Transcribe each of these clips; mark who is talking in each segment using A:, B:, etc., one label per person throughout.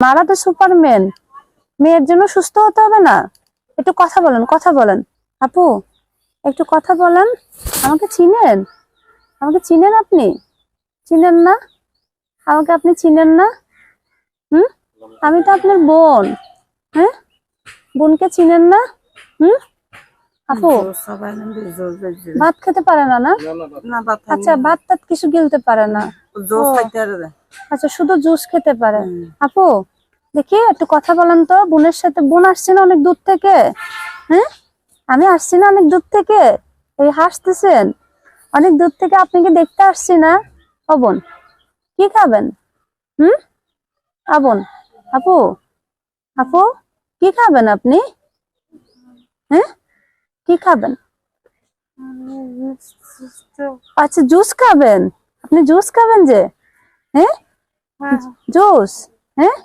A: মারা তো সুপারম্যান। মেয়ের জন্য সুস্থ হতে হবে না। একটু কথা বলেন কথা বলেন। আপু একটু কথা বলেন। আমাকে চিনেন? আমাকে চিনেন আপনি? চিনেন না? আমাকে আপনি চিনেন না? হুম? আমি তো আপনার বোন। হ্যাঁ? বোনকে চিনেন না? হুম? আপু
B: বেজে
A: ভাত খেতে পারে না না? আচ্ছা ভাত টাত কিছু গিলতে পারে না। আচ্ছা শুধু জুস খেতে পারে আপু দেখি একটু কথা বলেন তো। বোনের সাথে বোন আসছে না অনেক দূর থেকে। হ্যাঁ? আমি আসছি না অনেক দূর থেকে। এই হাসতেছেন। অনেক দূর থেকে আপনি কি দেখতে আসছি না? ও বোন কি খাবেন? হুম? আবোন আপু আপু কি খাবেন আপনি? হ্যাঁ? কি খাবেন? আচ্ছা জুস খাবেন? আপনি জুস খাবেন যে? হ্যাঁ? জুস? হ্যাঁ?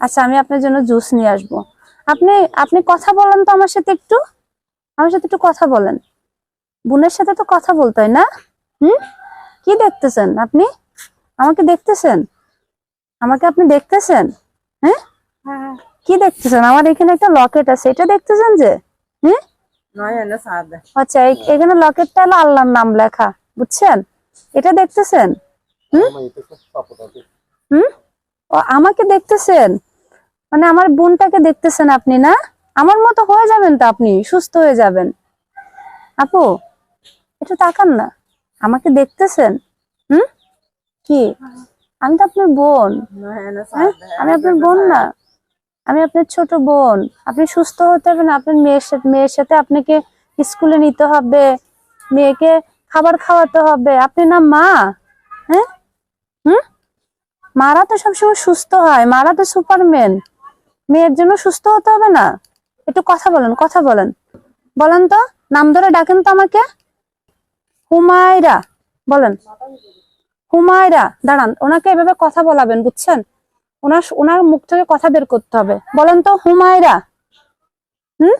A: আচ্ছা আমি আপনার জন্য জুস নিয়ে আসব। আপনি আপনি কথা বলেন তো আমার সাথে একটু। আমার সাথে একটু কথা বলেন। বোনের সাথে তো কথা বলতে হয় না? হুম? কি দেখতেছেন আপনি? আমাকে দেখতেছেন? আমাকে আপনি দেখতেছেন? হ্যাঁ? কি দেখতেছেন? আমার এখানে একটা লকেট আছে। এটা দেখতেছেন যে? হ্যাঁ আচ্ছা এই- এখানে লকেটটা হলো আল্লাহর নাম লেখা। বুঝছেন? এটা দেখতেছেন? হুম? হুম? ও আমাকে দেখতেছেন? মানে আমার বোনটাকে দেখতেছেন আপনি না? আমার মতো হয়ে যাবেন তো আপনি সুস্থ হয়ে যাবেন। আপু একটু তাকান না। আমাকে দেখতেছেন? হুম? কি? আমি তো আপনার বোন। হ্যাঁ আমি আপনার বোন না। আমি আপনার ছোট বোন। আপনি সুস্থ হতে হবে না আপনার মেয়ের সাথে মেয়ের সাথে আপনাকে স্কুলে নিতে হবে। মেয়েকে খাবার খাওয়াতে হবে। আপনি না মা? হ্যাঁ? হুম? মারা তো সবসময় সুস্থ হয়। মারা তো সুপারম্যান। মেয়ের জন্য সুস্থ হতে হবে না। একটু কথা বলেন কথা বলেন। বলেন তো, নাম ধরে ডাকেন তো আমাকে। হুমায়রা, বলেন। হুমায়রা, দাঁড়ান, ওনাকে এভাবে কথা বলাবেন, বুঝছেন? ওনার ওনার মুখ থেকে কথা বের করতে হবে। বলেন তো, হুমায়রা। হুম?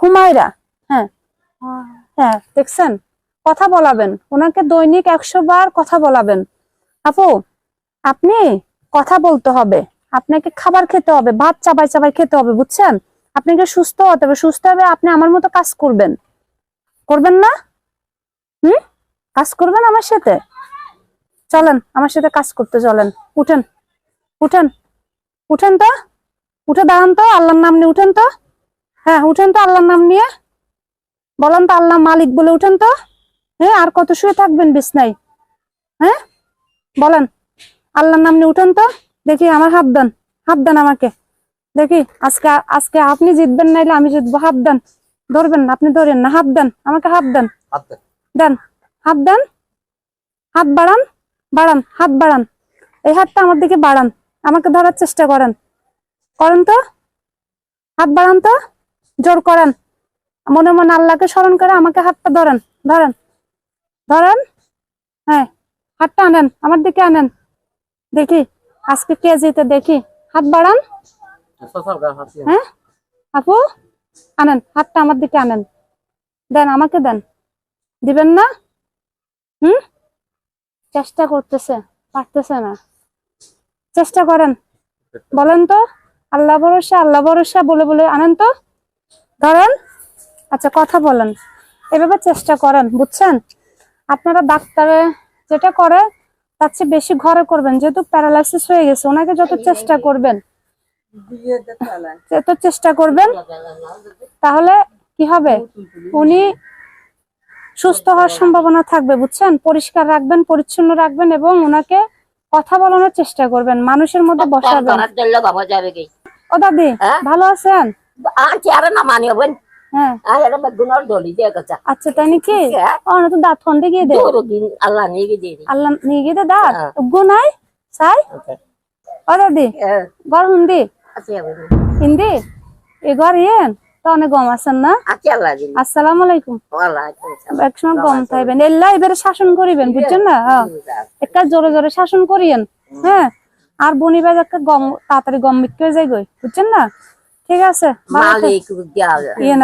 A: হুমায়রা হ্যাঁ। হ্যাঁ দেখছেন? কথা বলাবেন। ওনাকে দৈনিক একশো বার কথা বলাবেন। আপু, আপনি কথা বলতে হবে। আপনাকে খাবার খেতে হবে, ভাত চাবাই চাবাই খেতে হবে, বুঝছেন? আপনাকে সুস্থ হতে হবে, সুস্থ হবে আপনি আমার মতো কাজ করবেন। করবেন না? হুম? কাজ করবেন আমার সাথে? চলেন, আমার সাথে কাজ করতে চলেন। উঠেন উঠেন উঠেন তো? উঠে দাঁড়ান তো, আল্লাহর নাম নিয়ে উঠেন তো? হ্যাঁ উঠেন তো আল্লাহর নাম নিয়ে। বলেন তো আল্লাহ মালিক বলে উঠেন তো? হ্যাঁ আর কত শুয়ে থাকবেন বিছনায়? হ্যাঁ? বলেন আল্লাহর নাম নিয়ে উঠেন তো দেখি আমার হাত দেন হাত দেন আমাকে। দেখি আজকে আজকে আপনি জিতবেন নাইলে আমি জিতবো। হাত দেন ধরবেন না আপনি ধরেন না হাত দেন আমাকে হাত দেন। দেন হাত দেন হাত বাড়ান বাড়ান হাত বাড়ান। এই হাতটা আমার দিকে বাড়ান আমাকে ধরার চেষ্টা করেন। করেন তো? হাত বাড়ান তো? জোর করেন। মনে মনে আল্লাহকে স্মরণ করে আমাকে হাতটা ধরেন ধরেন ধরেন হ্যাঁ। হাতটা আনেন, আমার দিকে আনেন। দেখি, আজকে কে জিতে দেখি। হাত বাড়ান। হ্যাঁ? আপু, আনেন, হাতটা আমার দিকে আনেন। দেন, আমাকে দেন। দিবেন না? হুম? চেষ্টা করতেছে, পারতেছে না। চেষ্টা করেন। বলেন তো, আল্লাহ ভরসা আল্লাহ ভরসা, বলে বলে আনেন তো। ধরেন আচ্ছা কথা বলেন। এভাবে চেষ্টা করেন, বুঝছেন? আপনারা ডাক্তারে যেটা করে তার চেয়ে বেশি ঘরে করবেন। যেহেতু প্যারালাইসিস হয়ে গেছে ওনাকে যত চেষ্টা করবেন যত চেষ্টা করবেন তাহলে কি হবে? উনি সুস্থ হওয়ার সম্ভাবনা থাকবে বুঝছেন? পরিষ্কার রাখবেন পরিচ্ছন্ন রাখবেন এবং ওনাকে কথা বলানোর চেষ্টা করবেন। মানুষের মধ্যে বসাবেন।
C: কি
A: ও দাদি
C: হ্যাঁ?
A: ভালো আছেন?
C: আর না
A: হ্যাঁ
C: আর দিয়ে গেছে
A: আচ্ছা তাই নাকি?
C: হ্যাঁ।
A: তো দাঁত গিয়ে দে।
C: আল্লাহ নিয়ে গিয়ে দিয়ে দিই
A: আল্লাহ নিয়ে গিয়ে দে দাঁত।
C: হ্যাঁ।
A: সাই? ও দাদি।
C: হ্যাঁ,
A: ঘর হুন্দি? হিন্দি? এ ঘর ইয়েন? তো অনেক গম আছেন না? আসসালামু আলাইকুম। গম থাকবেন এল্লা এবারে শাসন করিবেন বুঝছেন না? হ্যাঁ। একটা জোরে জোরে শাসন করিয়েন। হ্যাঁ। আর বনিবাজ একটা গম তাড়াতাড়ি গম বিক্রি হয়ে যায় গই বুঝছেন না? ঠিক আছে
C: মালিক দিয়া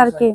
A: আর কি।